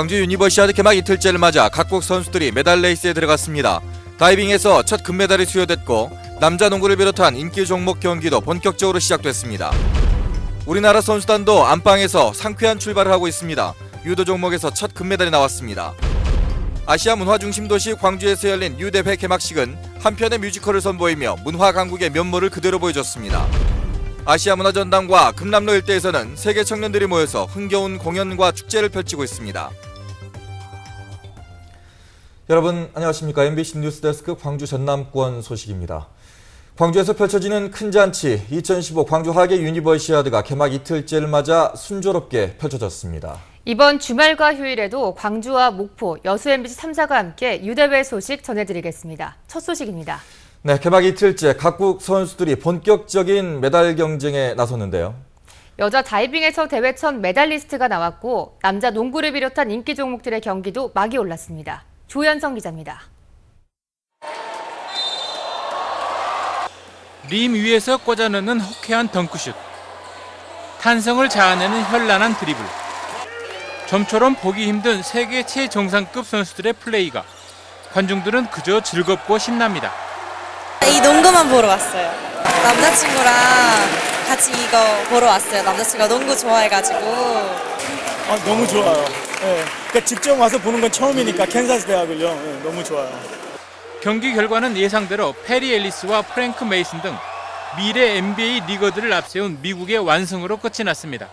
광주 유니버시아드 개막 이틀째를 맞아 각국 선수들이 메달 레이스에 들어갔습니다. 다이빙에서 첫 금메달이 수여됐고 남자 농구를 비롯한 인기 종목 경기도 본격적으로 시작됐습니다. 우리나라 선수단도 안방에서 상쾌한 출발을 하고 있습니다. 유도 종목에서 첫 금메달이 나왔습니다. 아시아 문화 중심 도시 광주에서 열린 유대회 개막식은 한편의 뮤지컬을 선보이며 문화 강국의 면모를 그대로 보여줬습니다. 아시아 문화전당과 금남로 일대에서는 세계 청년들이 모여서 흥겨운 공연과 축제를 펼치고 있습니다. 여러분 안녕하십니까? MBC 뉴스데스크 광주 전남권 소식입니다. 광주에서 펼쳐지는 큰 잔치 2015 광주 하계 유니버시아드가 개막 이틀째를 맞아 순조롭게 펼쳐졌습니다. 이번 주말과 휴일에도 광주와 목포, 여수 MBC 3사가 함께 유대회 소식 전해드리겠습니다. 첫 소식입니다. 네, 개막 이틀째 각국 선수들이 본격적인 메달 경쟁에 나섰는데요. 여자 다이빙에서 대회 첫 메달리스트가 나왔고 남자 농구를 비롯한 인기 종목들의 경기도 막이 올랐습니다. 조현성 기자입니다. 림 위에서 꽂아넣는 호쾌한 덩크슛. 탄성을 자아내는 현란한 드리블. 좀처럼 보기 힘든 세계 최정상급 선수들의 플레이가 관중들은 그저 즐겁고 신납니다. 이 농구만 보러 왔어요. 남자친구랑 같이 이거 보러 왔어요. 남자친구가 농구 좋아해가지고. 아, 너무 좋아요. 예. 그러니까 직접 와서 보는 건 처음이니까 캔사스 대학을요. 예, 너무 좋아요. 경기 결과는 예상대로 페리 앨리스와 프랭크 메이슨 등 미래 NBA 리거들을 앞세운 미국의 완승으로 끝이 났습니다.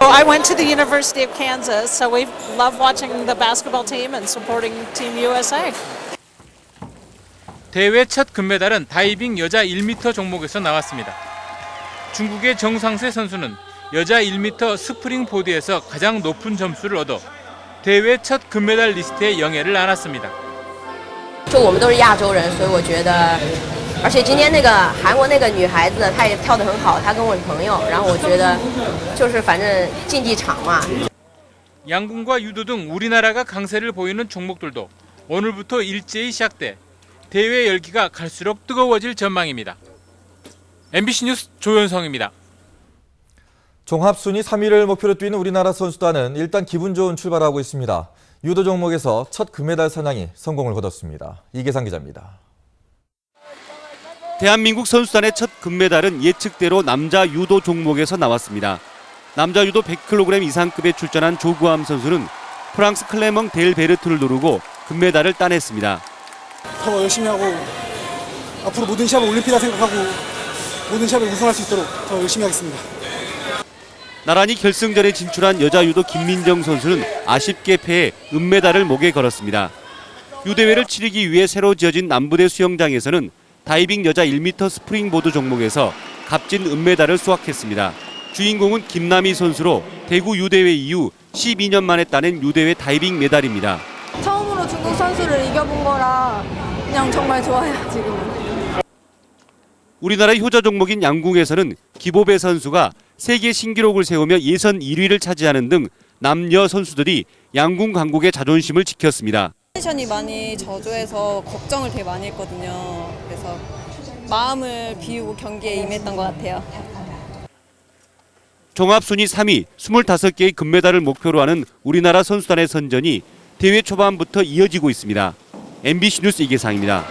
I went to the University of Kansas, so we love watching the basketball team and supporting Team USA. 대회 첫 금메달은 다이빙 여자 1m 종목에서 나왔습니다. 중국의 정상세 선수는 여자 1m 스프링 보드에서 가장 높은 점수를 얻어 대회 첫 금메달 리스트에 영예를 안았습니다. 就我们都是亚洲人，所以我觉得，而且今天那个韩国那个女孩子，她也跳得很好，她跟我是朋友，然后我觉得，就是反正竞技场嘛， 양궁과 유도 등 우리나라가 강세를 보이는 종목들도 오늘부터 일제히 시작돼 대회 열기가 갈수록 뜨거워질 전망입니다. MBC 뉴스 조현성입니다. 종합 순위 3위를 목표로 뛰는 우리나라 선수단은 일단 기분 좋은 출발하고 있습니다. 유도 종목에서 첫 금메달 사냥이 성공을 거뒀습니다. 이계상 기자입니다. 대한민국 선수단의 첫 금메달은 예측대로 남자 유도 종목에서 나왔습니다. 남자 유도 100kg 이상급에 출전한 조구함 선수는 프랑스 클레멍 델 베르트를 누르고 금메달을 따냈습니다. 더 열심히 하고 앞으로 모든 시합을 올림피다 생각하고 모든 시합에 우승할 수 있도록 더 열심히 하겠습니다. 나란히 결승전에 진출한 여자 유도 김민정 선수는 아쉽게 패해 은메달을 목에 걸었습니다. 유대회를 치르기 위해 새로 지어진 남부대 수영장에서는 다이빙 여자 1m 스프링보드 종목에서 값진 은메달을 수확했습니다. 주인공은 김남희 선수로 대구 유대회 이후 12년 만에 따낸 유대회 다이빙 메달입니다. 처음으로 중국 선수를 이겨본 거라 그냥 정말 좋아요 지금은. 우리나라 효자 종목인 양궁에서는 기보배 선수가 세계 신기록을 세우며 예선 1위를 차지하는 등 남녀 선수들이 양궁 강국의 자존심을 지켰습니다. 텐션이 많이 저조해서 걱정을 되게 많이 했거든요. 그래서 마음을 비우고 경기에 임했던 것 같아요. 종합 순위 3위 25개의 금메달을 목표로 하는 우리나라 선수단의 선전이 대회 초반부터 이어지고 있습니다. MBC 뉴스 이계상입니다.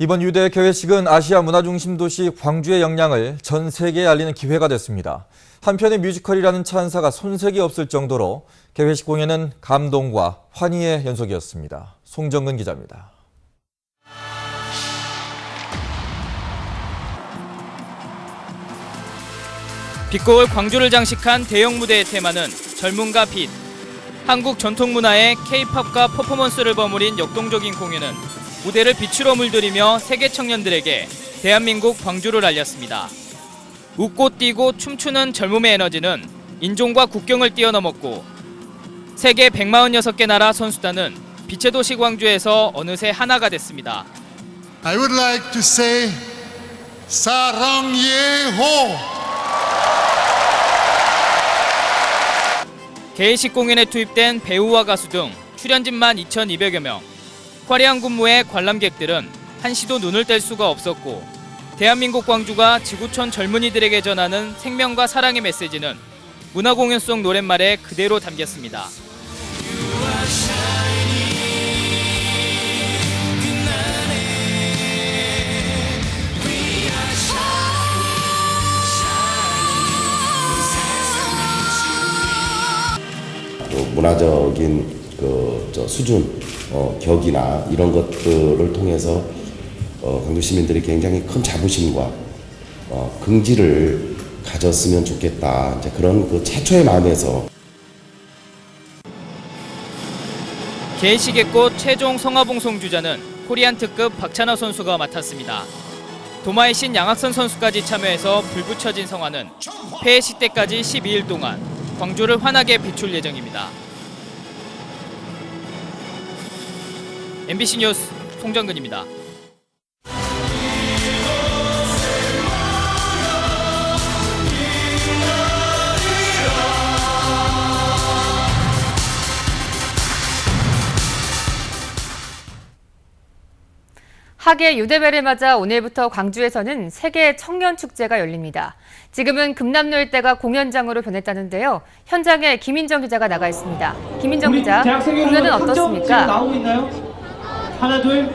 이번 유대 개회식은 아시아 문화 중심 도시 광주의 역량을 전 세계에 알리는 기회가 됐습니다. 한편의 뮤지컬이라는 찬사가 손색이 없을 정도로 개회식 공연은 감동과 환희의 연속이었습니다. 송정근 기자입니다. 빛고울 광주를 장식한 대형 무대의 테마는 젊음과 빛. 한국 전통 문화의 K-팝과 퍼포먼스를 버무린 역동적인 공연은 무대를 빛으로 물들이며 세계 청년들에게 대한민국 광주를 알렸습니다. 웃고 뛰고 춤추는 젊음의 에너지는 인종과 국경을 뛰어넘었고 세계 146개 나라 선수단은 빛의 도시 광주에서 어느새 하나가 됐습니다. I would like to say 사랑예호 개회식 공연에 투입된 배우와 가수 등 출연진만 2,200여 명. 화려한 군무의 관람객들은 한시도 눈을 뗄 수가 없었고 대한민국 광주가 지구촌 젊은이들에게 전하는 생명과 사랑의 메시지는 문화공연 속 노랫말에 그대로 담겼습니다. 그 문화적인 그저 수준, 어, 격이나 이런 것들을 통해서 어, 광주 시민들이 굉장히 큰 자부심과 어, 긍지를 가졌으면 좋겠다. 이제 그런 그 최초의 마음에서 개시계 꽃 최종 성화봉송 주자는 코리안 특급 박찬하 선수가 맡았습니다. 도마의 신 양학선 선수까지 참여해서 불붙여진 성화는 폐회식 때까지 12일 동안 광주를 환하게 비출 예정입니다. MBC 뉴스 송정근입니다. 하계 유대배를 맞아 오늘부터 광주에서는 세계 청년 축제가 열립니다. 지금은 금남로 일대가 공연장으로 변했다는데요. 현장에 김인정 기자가 나가 있습니다. 김인정 기자, 공연은 어떻습니까? 하나 둘.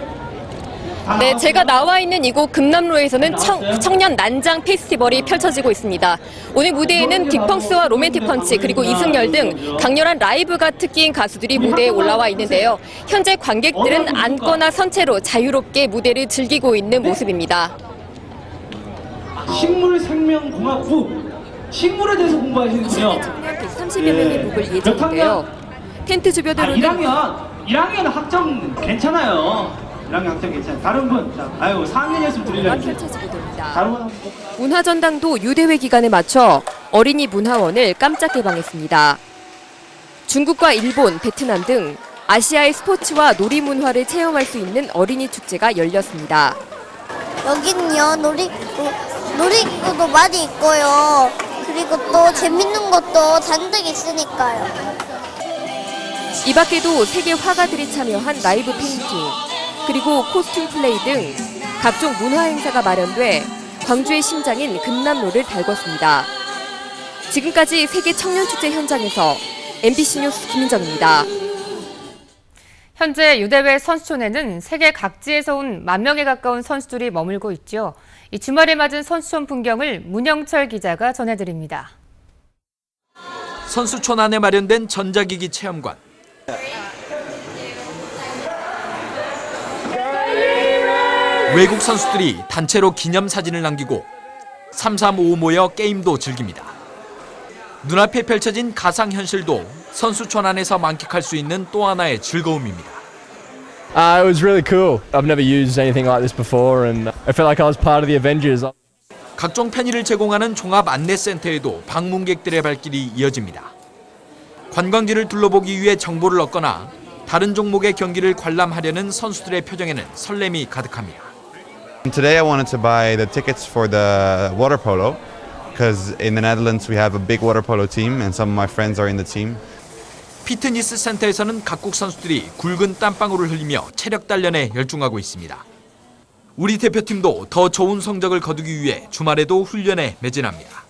네, 제가 나와 있는 이곳 금남로에서는 청, 청년 난장 페스티벌이 펼쳐지고 있습니다. 오늘 무대에는 딕펑스와 로맨틱 펀치 그리고 이승열 등 강렬한 라이브가 특기인 가수들이 무대에 올라와 있는데요. 현재 관객들은 앉거나 선체로 자유롭게 무대를 즐기고 있는 모습입니다. 식물 생명 공학부 식물에 대해서 공부하시는군요. 130여 명이 묵을 예정인데요. 텐트 아, 주변으로는 1학년 1학년 학점 괜찮아요. 1학년 학점 괜찮아요. 다른 분, 자, 아유 4학년이었으면 드리려고. 펼쳐지게 됩니다. 다른 분 한번. 문화전당도 유대회 기간에 맞춰 어린이 문화원을 깜짝 개방했습니다. 중국과 일본, 베트남 등 아시아의 스포츠와 놀이 문화를 체험할 수 있는 어린이 축제가 열렸습니다. 여기는요 놀이기구 놀이기구도 많이 있고요. 그리고 또 재밌는 것도 잔뜩 있으니까요. 이 밖에도 세계 화가들이 참여한 라이브 페인팅, 그리고 코스튬 플레이 등 각종 문화 행사가 마련돼 광주의 심장인 금남로를 달궜습니다. 지금까지 세계 청년 축제 현장에서 MBC 뉴스 김민정입니다. 현재 유대회 선수촌에는 세계 각지에서 온 만 명에 가까운 선수들이 머물고 있죠. 이 주말에 맞은 선수촌 풍경을 문영철 기자가 전해드립니다. 선수촌 안에 마련된 전자기기 체험관. 외국 선수들이 단체로 기념 사진을 남기고 335 모여 게임도 즐깁니다. 눈앞에 펼쳐진 가상 현실도 선수촌 안에서 만끽할 수 있는 또 하나의 즐거움입니다. Uh, it was really cool. I've never used anything like this before, and I felt like I was part of the Avengers. 각종 편의를 제공하는 종합 안내센터에도 방문객들의 발길이 이어집니다. 관광지를 둘러보기 위해 정보를 얻거나 다른 종목의 경기를 관람하려는 선수들의 표정에는 설렘이 가득합니다. Today I wanted to buy the tickets for the water polo because in the Netherlands we have a big water polo team and some of my friends are in the team. 피트니스 센터에서는 각국 선수들이 굵은 땀방울을 흘리며 체력 단련에 열중하고 있습니다. 우리 대표팀도 더 좋은 성적을 거두기 위해 주말에도 훈련에 매진합니다.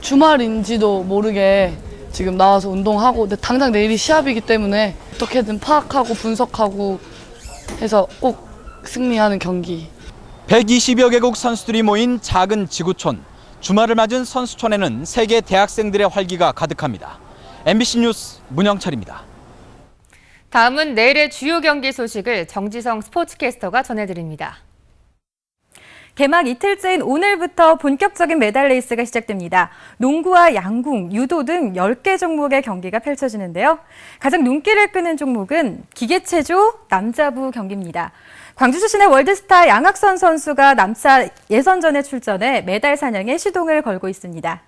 주말인지도 모르게 지금 나와서 운동하고 근데 당장 내일이 시합이기 때문에 어떻게든 파악하고 분석하고 해서 꼭 승리하는 경기 120여 개국 선수들이 모인 작은 지구촌. 주말을 맞은 선수촌에는 세계 대학생들의 활기가 가득합니다. MBC 뉴스 문영철입니다. 다음은 내일의 주요 경기 소식을 정지성 스포츠캐스터가 전해드립니다. 개막 이틀째인 오늘부터 본격적인 메달 레이스가 시작됩니다. 농구와 양궁, 유도 등 10개 종목의 경기가 펼쳐지는데요. 가장 눈길을 끄는 종목은 기계체조 남자부 경기입니다. 광주 출신의 월드스타 양학선 선수가 남자 예선전에 출전해 메달 사냥에 시동을 걸고 있습니다.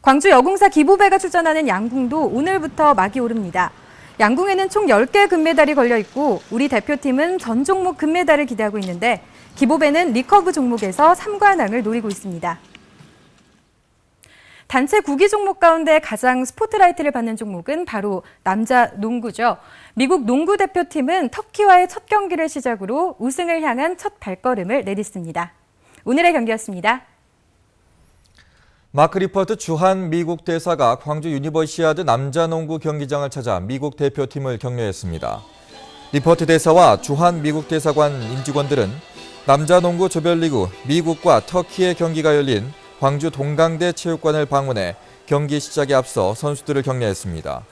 광주 여공사 기부배가 출전하는 양궁도 오늘부터 막이 오릅니다. 양궁에는 총 10개 금메달이 걸려 있고 우리 대표팀은 전 종목 금메달을 기대하고 있는데 기보배는 리커브 종목에서 3관왕을 노리고 있습니다. 단체 구기 종목 가운데 가장 스포트라이트를 받는 종목은 바로 남자 농구죠. 미국 농구 대표팀은 터키와의 첫 경기를 시작으로 우승을 향한 첫 발걸음을 내딛습니다. 오늘의 경기였습니다. 마크 리퍼트 주한 미국 대사가 광주 유니버시아드 남자농구 경기장을 찾아 미국 대표팀을 격려했습니다. 리퍼트 대사와 주한 미국 대사관 임직원들은 남자농구 조별리그 미국과 터키의 경기가 열린 광주 동강대 체육관을 방문해 경기 시작에 앞서 선수들을 격려했습니다.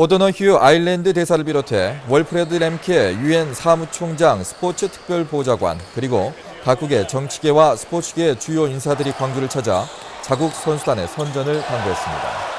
오더너 휴 아일랜드 대사를 비롯해 월프레드 램케 유엔 사무총장 스포츠 특별보좌관 그리고 각국의 정치계와 스포츠계 주요 인사들이 광주를 찾아 자국 선수단의 선전을 당부했습니다.